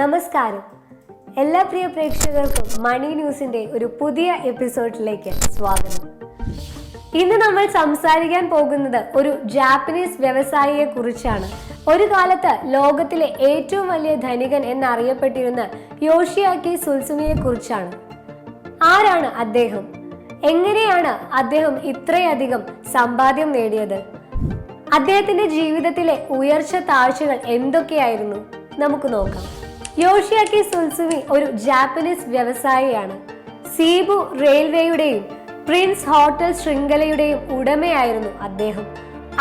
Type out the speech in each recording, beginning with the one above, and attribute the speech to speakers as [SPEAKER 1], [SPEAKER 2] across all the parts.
[SPEAKER 1] നമസ്കാരം. എല്ലാ പ്രിയ പ്രേക്ഷകർക്കും മണി ന്യൂസിന്റെ ഒരു പുതിയ എപ്പിസോഡിലേക്ക് സ്വാഗതം. ഇന്ന് നമ്മൾ സംസാരിക്കാൻ പോകുന്നത് ഒരു ജാപ്പനീസ് വ്യവസായിയെ കുറിച്ചാണ് ഒരു കാലത്ത് ലോകത്തിലെ ഏറ്റവും വലിയ ധനികൻ എന്നറിയപ്പെട്ടിരുന്ന യോഷിയാക്കി സുൽസുമിയെ കുറിച്ചാണ് ആരാണ് അദ്ദേഹം? എങ്ങനെയാണ് അദ്ദേഹം ഇത്രയധികം സമ്പാദ്യം നേടിയത്? അദ്ദേഹത്തിന്റെ ജീവിതത്തിലെ ഉയർച്ച താഴ്ചകൾ എന്തൊക്കെയായിരുന്നു? നമുക്ക് നോക്കാം. യോഷിയാക്കി സുൽസുമി ഒരു ജാപ്പനീസ് വ്യവസായിയാണ്. സീബു റെയിൽവേയുടെയും പ്രിൻസ് ഹോട്ടൽ ശൃംഖലയുടെയും ഉടമയായിരുന്നു അദ്ദേഹം.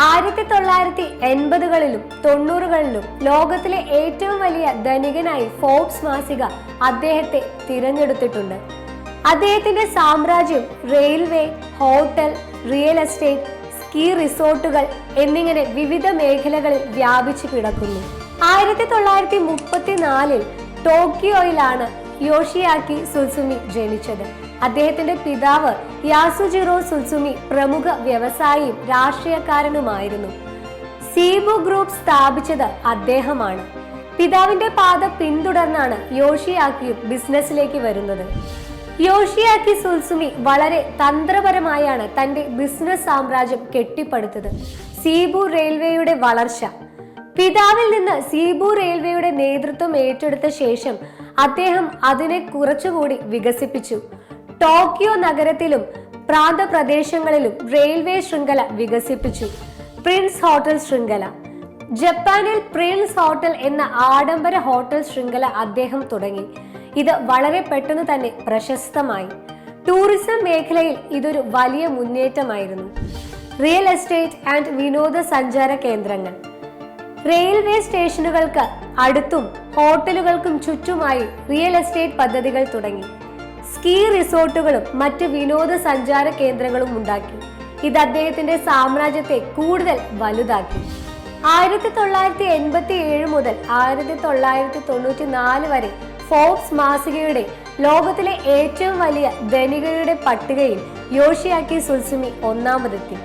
[SPEAKER 1] ആയിരത്തി തൊള്ളായിരത്തി എൺപതുകളിലും തൊണ്ണൂറുകളിലും ലോകത്തിലെ ഏറ്റവും വലിയ ധനികനായി ഫോബ്സ് മാസിക അദ്ദേഹത്തെ തിരഞ്ഞെടുത്തിട്ടുണ്ട്. അദ്ദേഹത്തിന്റെ സാമ്രാജ്യം railway hotel real estate ski റിസോർട്ടുകൾ എന്നിങ്ങനെ വിവിധ മേഖലകളിൽ വ്യാപിച്ചു കിടക്കുന്നു. ആയിരത്തി തൊള്ളായിരത്തി മുപ്പത്തിനാലിൽ ടോക്കിയോയിലാണ് യോഷിയാക്കി സുൽസുമി ജനിച്ചത്. അദ്ദേഹത്തിന്റെ പിതാവ് യാസുജിറോ സുൽസുമി പ്രമുഖ വ്യവസായിയും രാഷ്ട്രീയക്കാരനുമായിരുന്നു. സീബു ഗ്രൂപ്പ് സ്ഥാപിച്ചത് അദ്ദേഹമാണ്. പിതാവിന്റെ പാത പിന്തുടർന്നാണ് യോഷിയാക്കിയും ബിസിനസ്സിലേക്ക് വരുന്നത്. യോഷിയാക്കി സുൽസുമി വളരെ തന്ത്രപരമായാണ് തന്റെ ബിസിനസ് സാമ്രാജ്യം കെട്ടിപ്പടുത്തത്. സീബു റെയിൽവേയുടെ വളർച്ച പിതാവിൽ നിന്ന് സീബു റെയിൽവേയുടെ നേതൃത്വം ഏറ്റെടുത്ത ശേഷം അദ്ദേഹം അതിനെ കുറച്ചുകൂടി വികസിപ്പിച്ചു. ടോക്കിയോ നഗരത്തിലും പ്രാന്തപ്രദേശങ്ങളിലും റെയിൽവേ ശൃംഖല വികസിപ്പിച്ചു. പ്രിൻസ് ഹോട്ടൽ ശൃംഖല. ജപ്പാനിൽ പ്രിൻസ് ഹോട്ടൽ എന്ന ആഡംബര ഹോട്ടൽ ശൃംഖല അദ്ദേഹം തുടങ്ങി. ഇത് വളരെ പെട്ടെന്ന് തന്നെ പ്രശസ്തമായി. ടൂറിസം മേഖലയിൽ ഇതൊരു വലിയ മുന്നേറ്റമായിരുന്നു. റിയൽ എസ്റ്റേറ്റ് ആൻഡ് വിനോദസഞ്ചാര കേന്ദ്രങ്ങൾ. റെയിൽവേ സ്റ്റേഷനുകൾക്ക് അടുത്തും ഹോട്ടലുകൾക്കും ചുറ്റുമായി റിയൽ എസ്റ്റേറ്റ് പദ്ധതികൾ തുടങ്ങി. സ്കീ റിസോർട്ടുകളും മറ്റ് വിനോദസഞ്ചാര കേന്ദ്രങ്ങളും ഉണ്ടാക്കി. ഇത് അദ്ദേഹത്തിന്റെ സാമ്രാജ്യത്തെ കൂടുതൽ വലുതാക്കി. ആയിരത്തി തൊള്ളായിരത്തി എൺപത്തി ഏഴ് മുതൽ ആയിരത്തി തൊള്ളായിരത്തി തൊണ്ണൂറ്റി നാല് വരെ ഫോക്സ് മാസികയുടെ ലോകത്തിലെ ഏറ്റവും വലിയ ധനികരുടെ പട്ടികയിൽ യോഷിയാക്കി സുൽസുമി ഒന്നാമതെത്തി.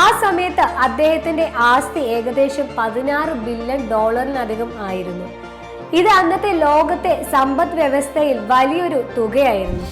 [SPEAKER 1] ആ സമയത്ത് അദ്ദേഹത്തിന്റെ ആസ്തി ഏകദേശം പതിനാറ് ബില്യൺ ഡോളറിനധികം ആയിരുന്നു. ഇത് അന്നത്തെ ലോകത്തെ സമ്പദ് വ്യവസ്ഥയിൽ വലിയൊരു തുകയായിരുന്നു.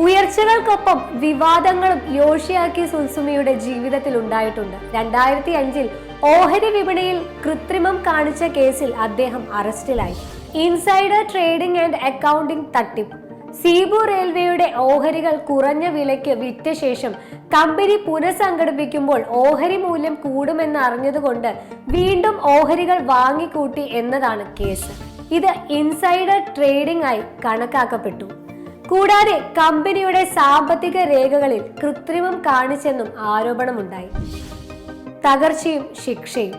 [SPEAKER 1] ഉയർച്ചകൾക്കൊപ്പം വിവാദങ്ങളും യോഷിയാക്കി സുൽസുമിയുടെ ജീവിതത്തിൽ ഉണ്ടായിട്ടുണ്ട്. രണ്ടായിരത്തി അഞ്ചിൽ ഓഹരി വിപണിയിൽ കൃത്രിമം കാണിച്ച കേസിൽ അദ്ദേഹം അറസ്റ്റിലായി. ഇൻസൈഡർ ട്രേഡിംഗ് ആൻഡ് അക്കൗണ്ടിംഗ് തട്ടിപ്പ്. സീബു റെയിൽവേയുടെ ഓഹരികൾ കുറഞ്ഞ വിലയ്ക്ക് വിറ്റ ശേഷം കമ്പനി പുനഃസംഘടിപ്പിക്കുമ്പോൾ ഓഹരി മൂല്യം കൂടുമെന്ന് അറിഞ്ഞതുകൊണ്ട് വീണ്ടും ഓഹരികൾ വാങ്ങിക്കൂട്ടി എന്നതാണ് കേസ്. ഇത് ഇൻസൈഡർ ട്രേഡിംഗ് ആയി കണക്കാക്കപ്പെട്ടു. കൂടാതെ കമ്പനിയുടെ സാമ്പത്തിക രേഖകളിൽ കൃത്രിമം കാണിച്ചെന്നും ആരോപണമുണ്ടായി. തകർച്ചയും ശിക്ഷയും.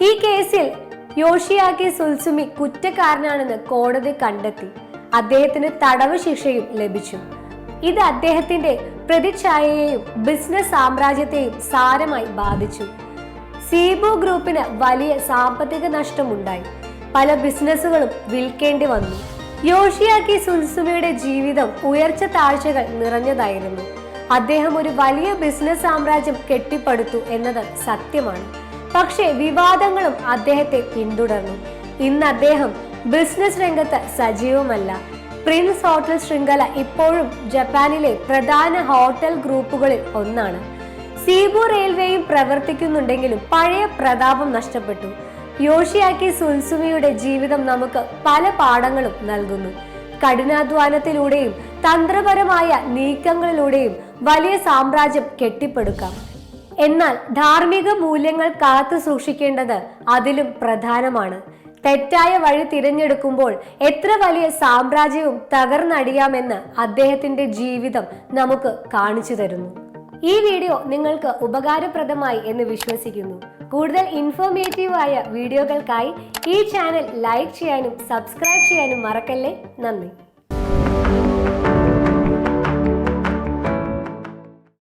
[SPEAKER 1] ഈ കേസിൽ യോഷിയാക്കി സുൽസുമി കുറ്റക്കാരനാണെന്ന് കോടതി കണ്ടെത്തി. അദ്ദേഹത്തിന് തടവ് ശിക്ഷയും ലഭിച്ചു. ഇത് അദ്ദേഹത്തിന്റെ പ്രതിച്ഛായയെയും ബിസിനസ് സാമ്രാജ്യത്തെയും സാരമായി ബാധിച്ചു. സീബു ഗ്രൂപ്പിന് വലിയ സാമ്പത്തിക നഷ്ടമുണ്ടായി. പല ബിസിനസ്സുകളും വിൽക്കേണ്ടി വന്നു. യോഷിയാക്കി സുൽസുമയുടെ ജീവിതം ഉയർച്ച താഴ്ചകൾ നിറഞ്ഞതായിരുന്നു. അദ്ദേഹം ഒരു വലിയ ബിസിനസ് സാമ്രാജ്യം കെട്ടിപ്പടുത്തു എന്നത് സത്യമാണ്. പക്ഷേ വിവാദങ്ങളും അദ്ദേഹത്തെ പിന്തുടർന്നു. ഇന്ന് അദ്ദേഹം ബിസിനസ് രംഗത്ത് സജീവമല്ല. പ്രിൻസ് ഹോട്ടൽ ശൃംഖല ഇപ്പോഴും ജപ്പാനിലെ പ്രധാന ഹോട്ടൽ ഗ്രൂപ്പുകളിൽ ഒന്നാണ്. സീബു റെയിൽവേയും പ്രവർത്തിക്കുന്നുണ്ടെങ്കിലും പഴയ പ്രതാപം നഷ്ടപ്പെട്ടു. യോഷിയാക്കി സുൽസുമിയുടെ ജീവിതം നമുക്ക് പല പാഠങ്ങളും നൽകുന്നു. കഠിനാധ്വാനത്തിലൂടെയും തന്ത്രപരമായ നീക്കങ്ങളിലൂടെയും വലിയ സാമ്രാജ്യം കെട്ടിപ്പടുക്കാം. എന്നാൽ ധാർമ്മിക മൂല്യങ്ങൾ കാത്തു സൂക്ഷിക്കേണ്ടത് അതിലും പ്രധാനമാണ്. തെറ്റായ വഴി തിരഞ്ഞെടുക്കുമ്പോൾ എത്ര വലിയ സാമ്രാജ്യവും തകർന്നടിയാമെന്ന് അദ്ദേഹത്തിന്റെ ജീവിതം നമുക്ക് കാണിച്ചു തരുന്നു. ഈ വീഡിയോ നിങ്ങൾക്ക് ഉപകാരപ്രദമായി എന്ന് വിശ്വസിക്കുന്നു. കൂടുതൽ ഇൻഫോർമേറ്റീവ് ആയ വീഡിയോകൾക്കായി ഈ ചാനൽ ലൈക്ക് ചെയ്യാനും സബ്സ്ക്രൈബ് ചെയ്യാനും മറക്കല്ലേ? നന്ദി.